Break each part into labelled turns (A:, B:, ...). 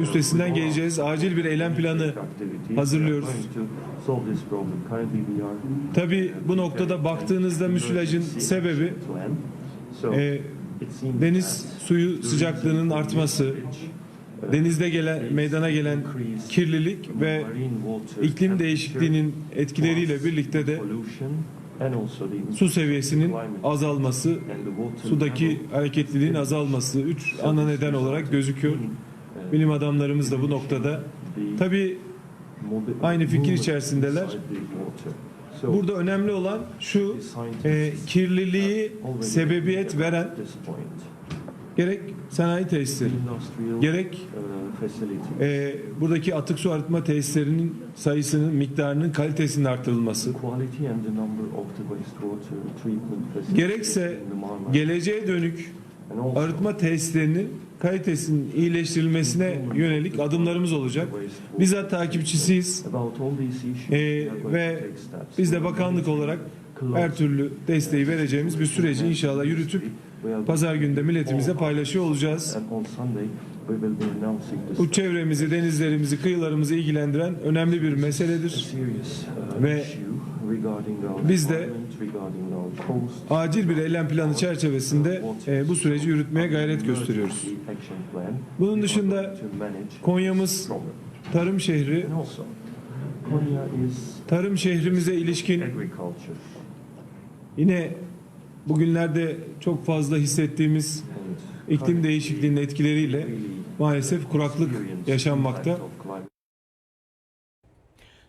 A: üstesinden geleceğiz. Acil bir eylem planı hazırlıyoruz. Tabii bu noktada baktığınızda müsilajın sebebi e, deniz suyu sıcaklığının artması, denizde gelen meydana gelen kirlilik ve iklim değişikliğinin etkileriyle birlikte de su seviyesinin azalması, sudaki hareketliliğin azalması üç ana neden olarak gözüküyor. Bilim adamlarımız da bu noktada tabii aynı fikir içerisindeler. Burada önemli olan şu e, kirliliği sebebiyet veren gerek sanayi tesisleri, gerek e, buradaki atık su arıtma tesislerinin sayısının, miktarının kalitesinin artırılması, gerekse geleceğe dönük arıtma tesislerinin kalitesinin iyileştirilmesine yönelik adımlarımız olacak. Bizzat takipçisiyiz E, ve biz de bakanlık olarak her türlü desteği vereceğimiz bir süreci inşallah yürütüp pazar günde milletimize paylaşıyor olacağız. Bu çevremizi, denizlerimizi, kıyılarımızı ilgilendiren önemli bir meseledir. Ve biz de acil bir eylem planı çerçevesinde e, bu süreci yürütmeye gayret gösteriyoruz. Bunun dışında Konya'mız tarım şehri, tarım şehrimize ilişkin yine bugünlerde çok fazla hissettiğimiz iklim değişikliğinin etkileriyle maalesef kuraklık yaşanmakta.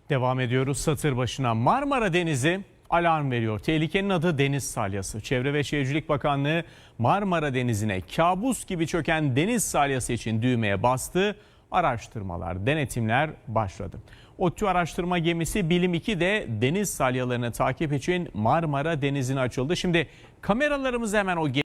B: Devam ediyoruz satır başına. Marmara Denizi alarm veriyor. Tehlikenin adı deniz salyası. Çevre ve Şehircilik Bakanlığı Marmara Denizi'ne kabus gibi çöken deniz salyası için düğmeye bastı. Araştırmalar, denetimler başladı. ODTÜ araştırma gemisi Bilim 2 de deniz salyalarını takip için Marmara Denizi'ne açıldı. Şimdi kameralarımız hemen o